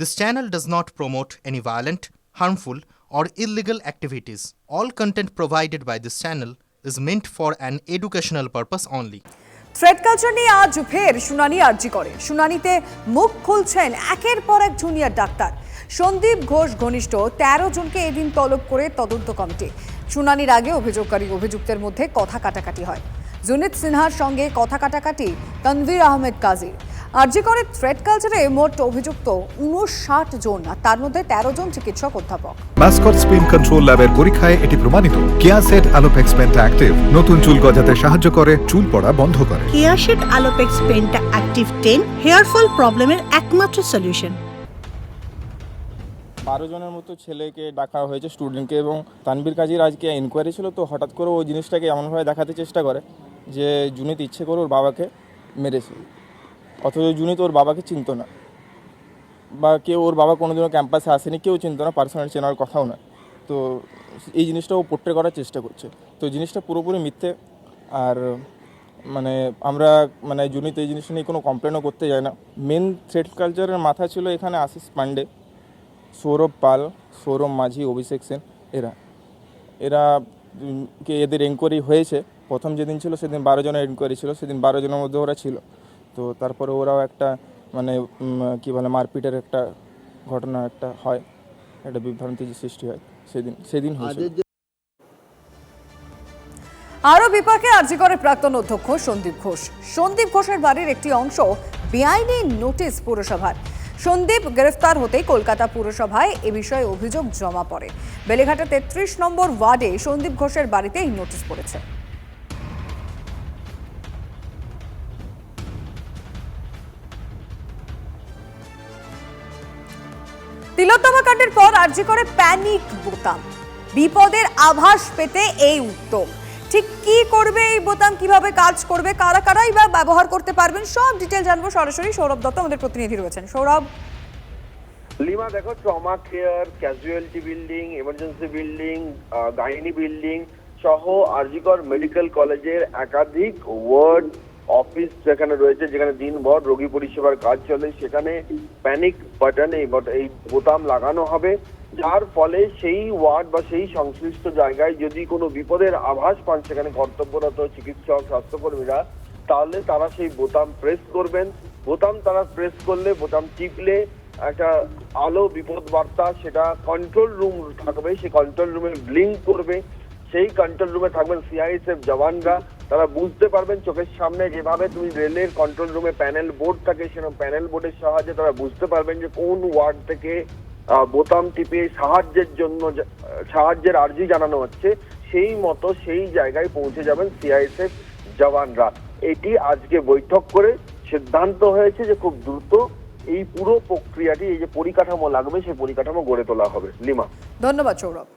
This channel does not promote any violent, harmful, or illegal activities. All content provided by this channel is meant for an educational purpose only. Thread culture নিয়ে আজ ফের শুনানি আর্জি করে। শুনানিতে মুখ খুলছেন একের পর এক জুনিয়র ডাক্তার। সন্দীপ ঘোষ ঘনিষ্ঠ তেরো জনকে এদিন তলব করে তদন্ত কমিটি। শুনানির আগে অভিযোগকারী অভিযুক্তের মধ্যে কথা কাটাকাটি হয়। জুনিত সিনহার সঙ্গে কথা কাটাকাটি তনভীর আহমেদ কাজী। আর্জি করে থ্রেড কালচারে মোট অভিযুক্ত উনষাট জন আর তার মধ্যে তেরো জন চিকিৎসক অধ্যাপক। মাস্কট স্পিন কন্ট্রোল ল্যাবের পরীক্ষায় এটি প্রমাণিত। কেয়াসেট অ্যালোপেক্স পেন্টা অ্যাক্টিভ নতুন চুল গজাতে সাহায্য করে চুল পড়া বন্ধ করে। কেয়াশেড আলোপেক্স পেনটা অ্যাক্টিভ টেন হেয়ার ফল প্রবলেমের একমাত্র সলিউশন বারো জনের মতো ছেলেকে ডাকা হয়েছে স্টুডেন্টকে এবং তানবীর কাজীর আজকে ইনকোয়ারি ছিল তো হঠাৎ করে ওই জিনিসটাকে এমনভাবে দেখাতে চেষ্টা করে যে জুনিত ইচ্ছে করে ওর বাবাকে মেরেছে। অথচ জুনিত ওর বাবাকে চিনতো না। বা কেউ ওর বাবা কোনোদিনও ক্যাম্পাসে আসেনি, কেউ চিনতো না, পার্সোনাল চেনার কথাও না তো এই জিনিসটা ও পোট্রে করার চেষ্টা করছে। তো জিনিসটা পুরোপুরি মিথ্যে। আর মানে আমরা মানে জুনিত এই জিনিসটা নিয়ে কোনো কমপ্লেনও করতে যায় না। মেন থ্রেড কালচারের মাথা ছিল এখানে আশিস পান্ডে, সৌরভ পাল, সৌরভ মাঝি, অভিষেক সেন, এরা। এরা কে এদের এনকোয়ারি হয়েছে। প্রথম যেদিন ছিল সেদিন বারো জনের এনকোয়ারি ছিল, সেদিন বারো জনের মধ্যে ওরা ছিল। তো তারপরে ওরাও একটা মানে কী বলে মারপিটের একটা ঘটনা একটা হয় একটা বিভ্রান্তি যে সৃষ্টি হয়। সেদিন সেদিন হয়েছিল। আরও বিপাকে আর্জি করে প্রাক্তন অধ্যক্ষ সন্দীপ ঘোষ। সন্দীপ ঘোষের বাড়ির একটি অংশ বেআইনি নোটিশ পুরসভার। সন্দীপ গ্রেফতার হতেই কলকাতা পুরসভায় এ বিষয়ে অভিযোগ জমা পড়ে। বেলেঘাটা তেত্রিশ নম্বর ওয়ার্ডে সন্দীপ ঘোষের বাড়িতে এই নোটিশ পড়েছে। তিলোত্তমা কাণ্ডের পর আর্জি করে প্যানিক বোতাম। বিপদের আভাস পেতে এই উদ্যোগ। ঠিক কি করবে এই বোতাম, কীভাবে কাজ করবে, কারা কারাই বা ব্যবহার করতে পারবেন, সব ডিটেল জানব সরাসরি সৌরভ দত্ত, আমাদের প্রতিনিধি রয়েছেন। সৌরভ। লিমা, দেখো, trauma care, casualty building emergency building gynae building সহ আরজিকর মেডিকেল কলেজের একাধিক ওয়ার্ড অফিস যেখানে রয়েছে, যেখানে দিনভর রোগী পরিষেবার কাজ চলে, সেখানে প্যানিক বাটন এই এই বোতাম লাগানো হবে। যার ফলে সেই ওয়ার্ড বা সেই সংশ্লিষ্ট জায়গায় যদি কোনো বিপদের আভাস পান, সেখানে কর্তব্যরত চিকিৎসক, স্বাস্থ্যকর্মীরা, তাহলে তারা সেই বোতাম প্রেস করবেন। বোতাম তারা প্রেস করলে, বোতাম টিপলে একটা আলো বিপদ বার্তা সেটা কন্ট্রোল রুম থাকবে, সেই কন্ট্রোল রুমে ব্লিঙ্ক করবে। সেই কন্ট্রোল রুমে থাকবেন সিআইএসএফ জওয়ানরা। তারা বুঝতে পারবেন চোখের সামনে যেভাবে তুমি রেলের কন্ট্রোল রুমে প্যানেল বোর্ড থাকে, সেরকম প্যানেল বোর্ডের সাহায্যে তারা বুঝতে পারবেন যে কোন ওয়ার্ড থেকে বোতাম টিপে সাহায্যের জন্য সাহায্যের আর্জি জানানো হচ্ছে, সেই মতো সেই জায়গায় পৌঁছে যাবেন সিআইএসএফ জওয়ানরা। এটি আজকে বৈঠক করে সিদ্ধান্ত হয়েছে যে খুব দ্রুত এই পুরো প্রক্রিয়াটি, এই যে পরিকাঠামো লাগবে, সেই পরিকাঠামো গড়ে তোলা হবে। লিমা। ধন্যবাদ, সৌরভ।